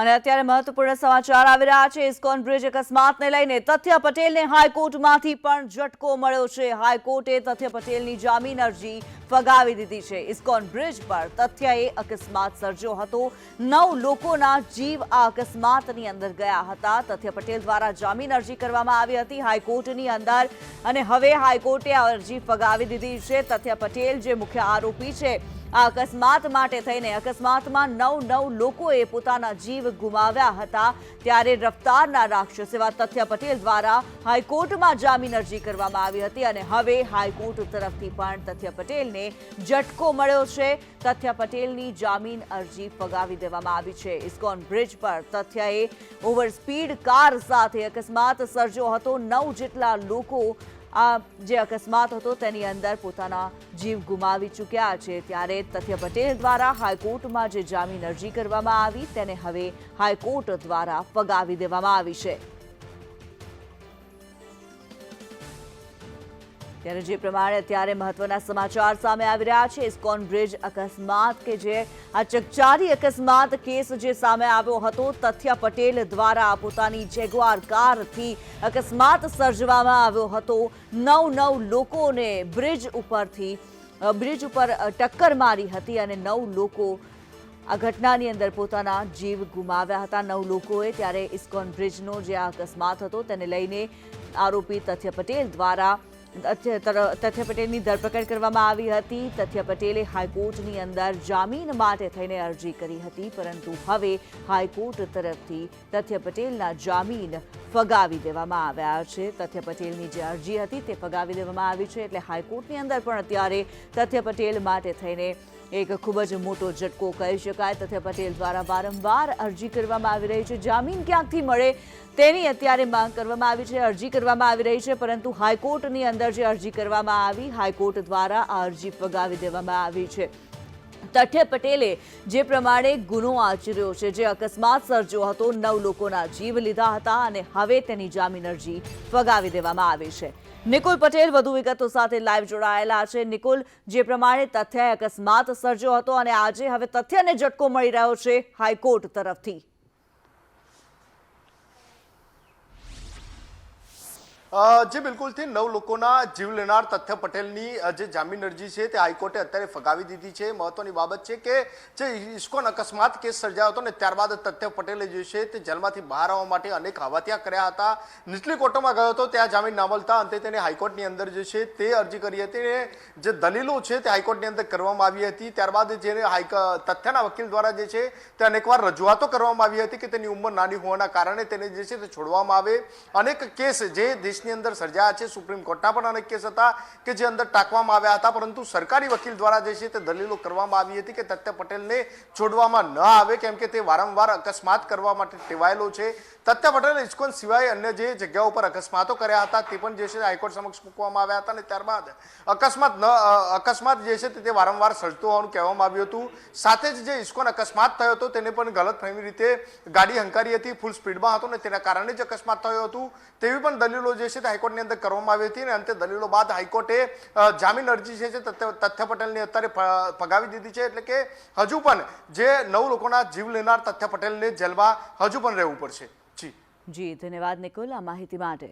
અને અત્યારે મહત્વપૂર્ણ સમાચાર આવી રહ્યા છે. ઇસ્કોન બ્રિજ અકસ્માતને લઈને તથ્ય પટેલને હાઈકોર્ટમાંથી પણ ઝટકો મળ્યો છે. હાઈકોર્ટે તથ્ય પટેલની જામીન અરજી ફગાવી દીધી છે. ઇસ્કોન બ્રિજ પર તથ્યએ અકસ્માત સર્જ્યો હતો. નવ લોકોના જીવ આ અકસ્માતની અંદર ગયા હતા. તથ્ય પટેલ દ્વારા જામીન અરજી કરવામાં આવી હતી હાઈકોર્ટની અંદર અને હવે હાઈકોર્ટે આ અરજી ફગાવી દીધી છે. તથ્ય પટેલ જે મુખ્ય આરોપી છે આ અકસ્માત માટે થઈને અકસ્માતમાં નવ નવ લોકોએ પોતાના જીવ ગુમાવ્યા હતા. ત્યારે રફતારના રાક્ષસ એવા તથ્ય પટેલ દ્વારા હાઈકોર્ટમાં જામીન અરજી કરવામાં આવી હતી અને હવે હાઈકોર્ટ તરફથી પણ તથ્ય પટેલને ઝટકો મળ્યો છે. તથ્ય પટેલની જામીન અરજી ફગાવી દેવામાં આવી છે. ઇસ્કોન બ્રિજ પર તથ્યએ ઓવર સ્પીડ કાર સાથે અકસ્માત સર્જ્યો હતો. નવ જેટલા લોકો આ જે અકસ્માત હતો તેની અંદર પોતાના જીવ ગુમાવી ચૂક્યા છે. ત્યારે તથ્ય પટેલ દ્વારા હાઈકોર્ટમાં જે જામીન અરજી કરવામાં આવી, તેને હવે હાઈકોર્ટ દ્વારા ફગાવી દેવામાં આવી છે. ત્યારે જે પ્રમાણે અત્યારે મહત્વના સમાચાર સામે આવી રહ્યા છે, ઇસ્કોન બ્રિજ અકસ્માત કે જે આ ચકચારી અકસ્માત કેસ જે સામે આવ્યો હતો, તથ્ય પટેલ દ્વારા પોતાની જેગવાર કારથી અકસ્માત સર્જવામાં આવ્યો હતો. નવ નવ લોકોને બ્રિજ ઉપરથી બ્રિજ ઉપર ટક્કર મારી હતી અને નવ લોકો આ ઘટનાની અંદર પોતાના જીવ ગુમાવ્યા હતા. નવ લોકોએ ત્યારે ઇસ્કોન બ્રિજનો જે આ અકસ્માત હતો, તેને લઈને આરોપી તથ્ય પટેલ દ્વારા તથ્ય પટેલની ધરપકડ કરવામાં આવી હતી. તથ્ય પટેલે હાઈકોર્ટની અંદર જામીન માટે થઈને અરજી કરી હતી, પરંતુ હવે હાઈકોર્ટ તરફથી તથ્ય પટેલના જામીન ફગાવી દેવામાં આવ્યા છે. તથ્ય પટેલની જે અરજી હતી તે ફગાવી દેવામાં આવી છે એટલે હાઈકોર્ટની અંદર પણ અત્યારે તથ્ય પટેલ માટે થઈને એક ખૂબ જ મોટો ઝટકો કહી શકાય. તથ્ય પટેલ દ્વારા વારંવાર અરજી કરવામાં આવી રહી છે. જામીન ક્યાંકથી મળે તેની અત્યારે માંગ કરવામાં આવી છે. અરજી કરવામાં આવી રહી છે, પરંતુ હાઈકોર્ટની અંદર જે અરજી કરવામાં આવી, હાઈકોર્ટ દ્વારા આ અરજી ફગાવી દેવામાં આવી છે. તથ્ય પટેલે જે પ્રમાણે ગુનો આચર્યો છે, જે અકસ્માત સર્જ્યો હતો, નવ લોકોના જીવ લીધા હતા અને હવે તેની જામીન અરજી ફગાવી દેવામાં આવી છે. નિકુલ પટેલ વધુ વિગતો સાથે લાઈવ જોડાયેલા છે. નિકુલ, જે પ્રમાણે તથ્ય અકસ્માત સર્જ્યો હતો અને આજે હવે તથ્યને ઝટકો મળી રહ્યો છે હાઈકોર્ટ તરફથી. જે બિલકુલથી નવ લોકોના જીવ લેનાર તથ્ય પટેલની જે જામીન અરજી છે તે હાઈકોર્ટે અત્યારે ફગાવી દીધી છે. મહત્વની બાબત છે કે જે ઇસ્કોન અકસ્માત કેસ સર્જાયો હતો ને ત્યારબાદ તથ્ય પટેલે જે છે તે જેલમાંથી બહાર આવવા માટે અનેક હવાતિયા કર્યા હતા. નીચલી કોર્ટમાં ગયો હતો, ત્યાં જામીન ના મળતા અંતે તેને હાઈકોર્ટની અંદર જે છે તે અરજી કરી હતી અને જે દલીલો છે તે હાઈકોર્ટની અંદર કરવામાં આવી હતી. ત્યારબાદ જે હાઈક તથ્યના વકીલ દ્વારા જે છે તે અનેકવાર રજૂઆતો કરવામાં આવી હતી કે તેની ઉંમર નાની હોવાના કારણે તેને જે છે તે છોડવામાં આવે. અનેક કેસ જે દેશની અંદર સર્જાયા છે, સુપ્રીમ કોર્ટના પણ અનેક કેસ હતા કે જે અંદર ટાંકવામાં આવ્યા હતા, પરંતુ સરકારી વકીલ દ્વારા જે છે તે દલીલો કરવામાં આવી હતી કે તથ્ય પટેલને છોડવામાં ન આવે, કેમ કે તે વારંવાર અકસ્માત કરવા માટે ટેવાયેલો છે. તથ્ય પટેલ ઇસ્કોન સિવાય અન્ય જે જગ્યાઓ પર અકસ્માતો કર્યા હતા, તે પણ જે છે હાઈકોર્ટ સમક્ષ મૂકવામાં આવ્યા હતા અને ત્યારબાદ અકસ્માત ન અકસ્માત જે છે તે વારંવાર સર્જતો હોવાનું કહેવામાં આવ્યું હતું. સાથે જ જે ઇસ્કોન અકસ્માત થયો હતો, તેને પણ ગલતફહેમી રીતે ગાડી હંકારી હતી, ફૂલ સ્પીડમાં હતો ને તેના કારણે જ અકસ્માત થયો હતું. તેવી પણ દલીલો જે છે હાઈકોર્ટની અંદર કરવામાં આવી હતી અને અંતે દલીલો બાદ હાઈકોર્ટે જામીન અરજી છે જે તથ્ય તથ્ય પટેલની અત્યારે ફગાવી દીધી છે એટલે કે હજુ પણ જે નવ લોકોના જીવ લેનાર તથ્ય પટેલને જેલમાં હજુ પણ રહેવું પડશે. જી. જી, ધન્યવાદ નિકુલ આ માહિતી માટે.